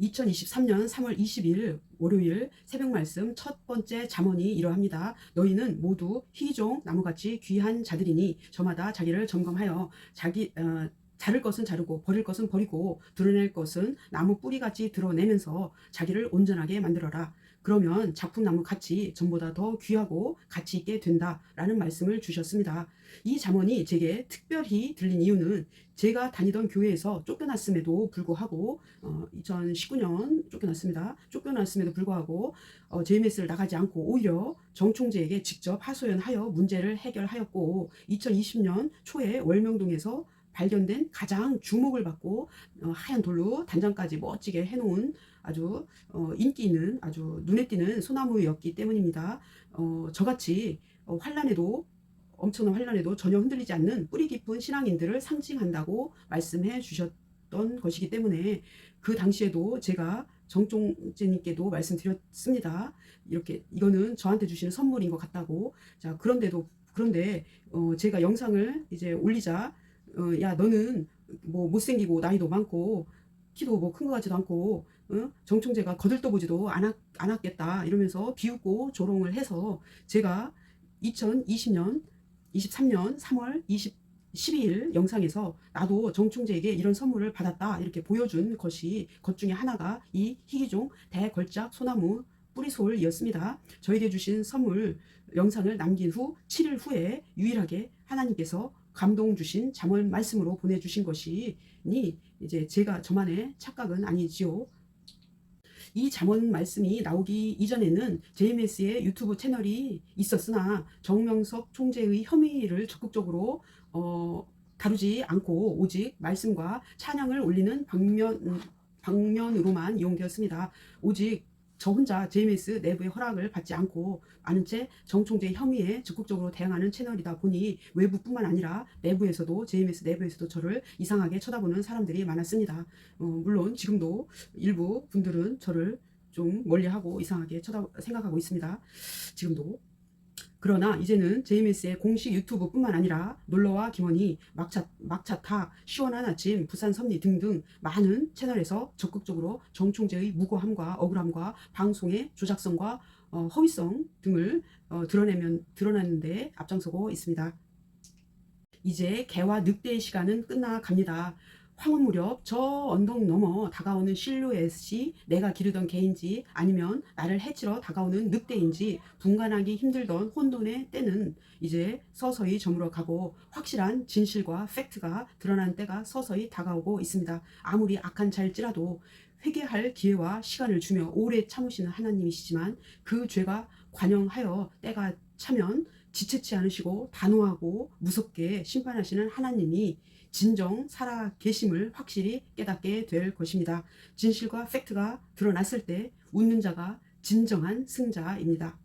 2023년 3월 20일 월요일 새벽 말씀 첫 번째 잠언이 이러합니다. 너희는 모두 희종 나무같이 귀한 자들이니 저마다 자기를 점검하여 자기 어, 자를 것은 자르고 버릴 것은 버리고 드러낼 것은 나무 뿌리같이 드러내면서 자기를 온전하게 만들어라. 그러면 작품나무 같이 전보다 더 귀하고 가치 있게 된다라는 말씀을 주셨습니다. 이 잠언이 제게 특별히 들린 이유는 제가 다니던 교회에서 쫓겨났음에도 불구하고 어, 2019년 쫓겨났습니다. 쫓겨났음에도 불구하고 어, JMS를 나가지 않고 오히려 정 총재에게 직접 하소연하여 문제를 해결하였고 2020년 초에 월명동에서 발견된 가장 주목을 받고 어, 하얀 돌로 단장까지 멋지게 해놓은 아주 어, 인기 있는 아주 눈에 띄는 소나무였기 때문입니다. 어, 저같이 어, 환란에도 엄청난 환란에도 전혀 흔들리지 않는 뿌리 깊은 신앙인들을 상징한다고 말씀해 주셨던 것이기 때문에 그 당시에도 제가 정종재님께도 말씀드렸습니다. 이렇게 이거는 저한테 주시는 선물인 것 같다고. 자 그런데도 그런데 어, 제가 영상을 이제 올리자 어, 야 너는 뭐 못생기고 나이도 많고 키도 뭐 큰 것 같지도 않고 어? 정총재가 거들떠보지도 않았, 않았겠다 이러면서 비웃고 조롱을 해서 제가 2020년 23년 3월 20 12일 영상에서 나도 정총재에게 이런 선물을 받았다 이렇게 보여준 것이 것 중에 하나가 이 희귀종 대걸작 소나무 뿌리솔이었습니다. 저에게 주신 선물 영상을 남긴 후 7일 후에 유일하게 하나님께서 감동 주신 잠언 말씀으로 보내주신 것이니 이제 제가 저만의 착각은 아니지요. 이 잠언 말씀이 나오기 이전에는 JMS의 유튜브 채널이 있었으나 정명석 총재의 혐의를 적극적으로 어, 다루지 않고 오직 말씀과 찬양을 올리는 방면 방면으로만 이용되었습니다. 오직 저 혼자 JMS 내부의 허락을 받지 않고 아는 채 정총재 혐의에 적극적으로 대응하는 채널이다 보니 외부뿐만 아니라 내부에서도 JMS 내부에서도 저를 이상하게 쳐다보는 사람들이 많았습니다. 어, 물론 지금도 일부 분들은 저를 좀 멀리하고 이상하게 쳐다 생각하고 있습니다. 지금도 그러나 이제는 JMS의 공식 유튜브뿐만 아니라 놀러와 김원희, 막차, 막차타, 시원한 아침, 부산 섭리 등등 많은 채널에서 적극적으로 정총재의 무고함과 억울함과 방송의 조작성과 어, 허위성 등을 어, 드러내면 드러내는데 앞장서고 있습니다. 이제 개와 늑대의 시간은 끝나갑니다. 황혼 무렵 저 언덕 넘어 다가오는 실루엣이 내가 기르던 개인지 아니면 나를 해치러 다가오는 늑대인지 분간하기 힘들던 혼돈의 때는 이제 서서히 저물어 가고 확실한 진실과 팩트가 드러난 때가 서서히 다가오고 있습니다. 아무리 악한 자일지라도 회개할 기회와 시간을 주며 오래 참으시는 하나님이시지만 그 죄가 관영하여 때가 차면 지체치 않으시고 단호하고 무섭게 심판하시는 하나님이 진정 살아 계심을 확실히 깨닫게 될 것입니다. 진실과 팩트가 드러났을 때 웃는 자가 진정한 승자입니다.